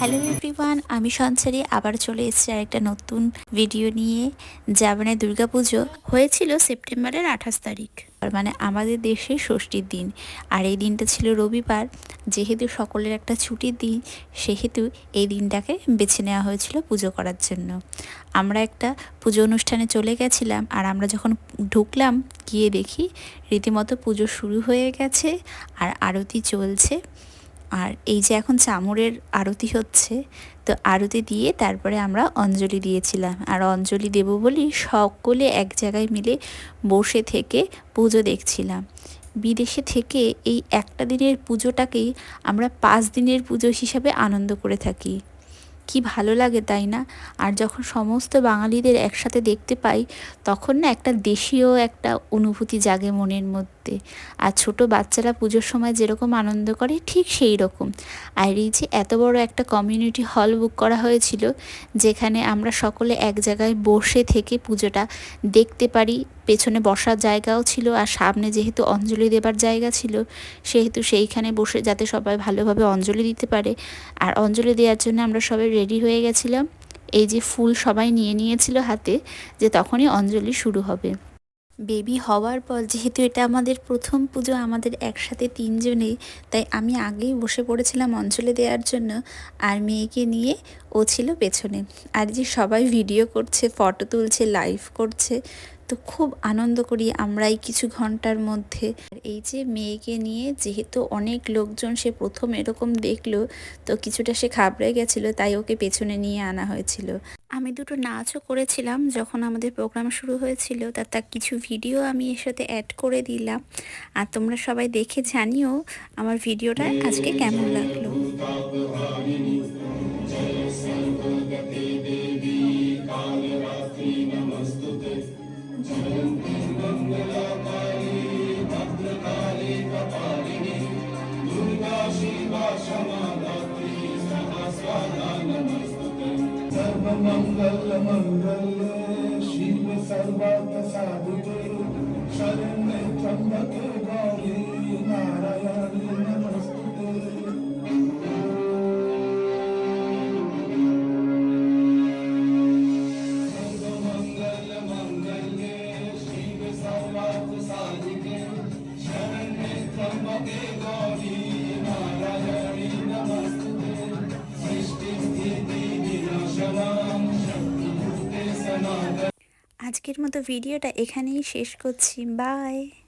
Hello everyone, আমি সঞ্চারী। আবার চলে এসেছি আরেকটা নতুন ভিডিও নিয়ে মানে দুর্গাপুজো হয়েছিল সেপ্টেম্বরের আঠাশ তারিখ। আর মানে আমাদের দেশে ষষ্ঠীর দিন। আর এই দিনটা ছিল রবিবার। যেহেতু সকলের একটা ছুটির দিন, সেহেতু এই দিনটাকে বেছে নেওয়া হয়েছিল পুজো করার জন্য। আমরা একটা পুজো অনুষ্ঠানে চলে গেছিলাম, আর আমরা যখন ঢুকলাম, গিয়ে দেখি রীতিমতো পুজো শুরু হয়ে গেছে, আর আরতি চলছে। আর এই যে এখন চামড়ের আরতি হচ্ছে, তো আরতি দিয়ে তারপরে আমরা অঞ্জলি দিয়েছিলাম। আর অঞ্জলি দেব বলি সকলে এক জায়গায় মিলে বসে থেকে পুজো দেখছিলাম। বিদেশে থেকে এই একটা দিনের পুজোটাকেই আমরা পাঁচ দিনের পুজো হিসাবে আনন্দ করে থাকি। কি ভালো লাগে তাই না? আর যখন সমস্ত বাঙালিদের একসাথে দেখতে পাই, তখন না একটা দেশীয় একটা অনুভূতি জাগে মনের মধ্যে। আর ছোট বাচ্চারা পুজোর সময় যেরকম আনন্দ করে, ঠিক সেই রকম। আর এই যে এত বড় একটা কমিউনিটি হল বুক করা হয়েছিল, যেখানে আমরা সকলে এক জায়গায় বসে থেকে পুজোটা দেখতে পারি। পেছনে বসার জায়গাও ছিল, আর সামনে যেহেতু অঞ্জলি দেবার জায়গা ছিল, সেহেতু সেইখানে বসে যাতে সবাই ভালোভাবে অঞ্জলি দিতে পারে। আর অঞ্জলি দেওয়ার জন্য আমরা সবাই রেডি হয়ে গেছিলাম। এই যে ফুল সবাই নিয়ে নিয়েছিল হাতে, যে তখনই অঞ্জলি শুরু হবে। বেবি হওয়ার পর যেহেতু এটা আমাদের প্রথম পুজো, আমাদের একসাথে তিনজনে, তাই আমি আগেই বসে পড়েছিলাম অঞ্চলে দেওয়ার জন্য আর মেয়েকে নিয়ে ও ছিল পেছনে। আর যে সবাই ভিডিও করছে ফটো তুলছে লাইভ করছে তো খুব আনন্দ করি আমরাই কিছু ঘণ্টার মধ্যে। এই যে মেয়েকে নিয়ে যেহেতু অনেক লোকজন সে প্রথম এরকম দেখল, তো কিছুটা সে খাবড়ে গেছিল, তাই ওকে পেছনে নিয়ে আনা হয়েছিল। আমি দুটো নাচও করেছিলাম যখন আমাদের প্রোগ্রাম শুরু হয়েছিল তার তার কিছু ভিডিও আমি এর সাথে অ্যাড করে দিলাম। আর তোমরা সবাই দেখে জানিও আমার ভিডিওটা আজকে কেমন লাগল। सर्वमङ्गलमङ्गल्ये शिव सर्वार्थसाधिके शरण्ये त्र्यम्बके गौरी नारायणी আজকের মতো ভিডিওটা এখানেই শেষ করছি। বাই।